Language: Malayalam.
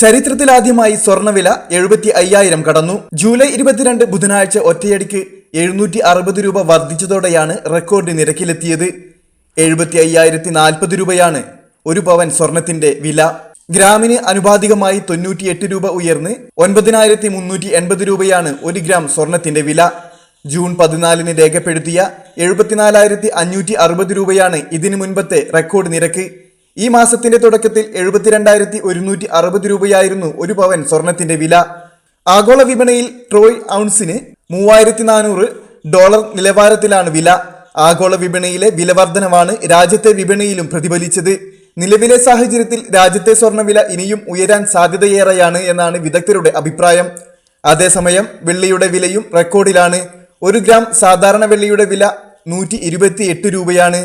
ചരിത്രത്തിലാദ്യമായി സ്വർണവില എഴുപത്തി അയ്യായിരം കടന്നു. ജൂലൈ ഇരുപത്തിരണ്ട് ബുധനാഴ്ച ഒറ്റയടിക്ക് എഴുന്നൂറ്റി അറുപത് രൂപ വർദ്ധിച്ചതോടെയാണ് റെക്കോർഡ് നിരക്കിലെത്തിയത്. എഴുപത്തി അയ്യായിരത്തി നാൽപ്പത് രൂപയാണ് ഒരു പവൻ സ്വർണത്തിന്റെ വില. ഗ്രാമിന് അനുപാതികമായി തൊണ്ണൂറ്റിയെട്ട് രൂപ ഉയർന്ന് ഒൻപതിനായിരത്തി മുന്നൂറ്റി എൺപത് രൂപയാണ് ഒരു ഗ്രാം സ്വർണത്തിന്റെ വില. ജൂൺ പതിനാലിന് രേഖപ്പെടുത്തിയ എഴുപത്തിനാലായിരത്തി അഞ്ഞൂറ്റി അറുപത് രൂപയാണ് ഇതിനു മുൻപത്തെ റെക്കോർഡ് നിരക്ക്. ഈ മാസത്തിന്റെ തുടക്കത്തിൽ എഴുപത്തിരണ്ടായിരത്തി ഒരുന്നൂറ്റി അറുപത് രൂപയായിരുന്നു ഒരു പവൻ സ്വർണത്തിന്റെ വില. ആഗോള വിപണിയിൽ ട്രോയ് ഔൺസിന് മൂവായിരത്തി നാനൂറ് ഡോളർ നിലവാരത്തിലാണ് വില. ആഗോള വിപണിയിലെ വിലവർധനവാണ് രാജ്യത്തെ വിപണിയിലും പ്രതിഫലിച്ചത്. നിലവിലെ സാഹചര്യത്തിൽ രാജ്യത്തെ സ്വർണവില ഇനിയും ഉയരാൻ സാധ്യതയേറെയാണ് എന്നാണ് വിദഗ്ധരുടെ അഭിപ്രായം. അതേസമയം വെള്ളിയുടെ വിലയും റെക്കോർഡിലാണ്. ഒരു ഗ്രാം സാധാരണ വെള്ളിയുടെ വില നൂറ്റി രൂപയാണ്.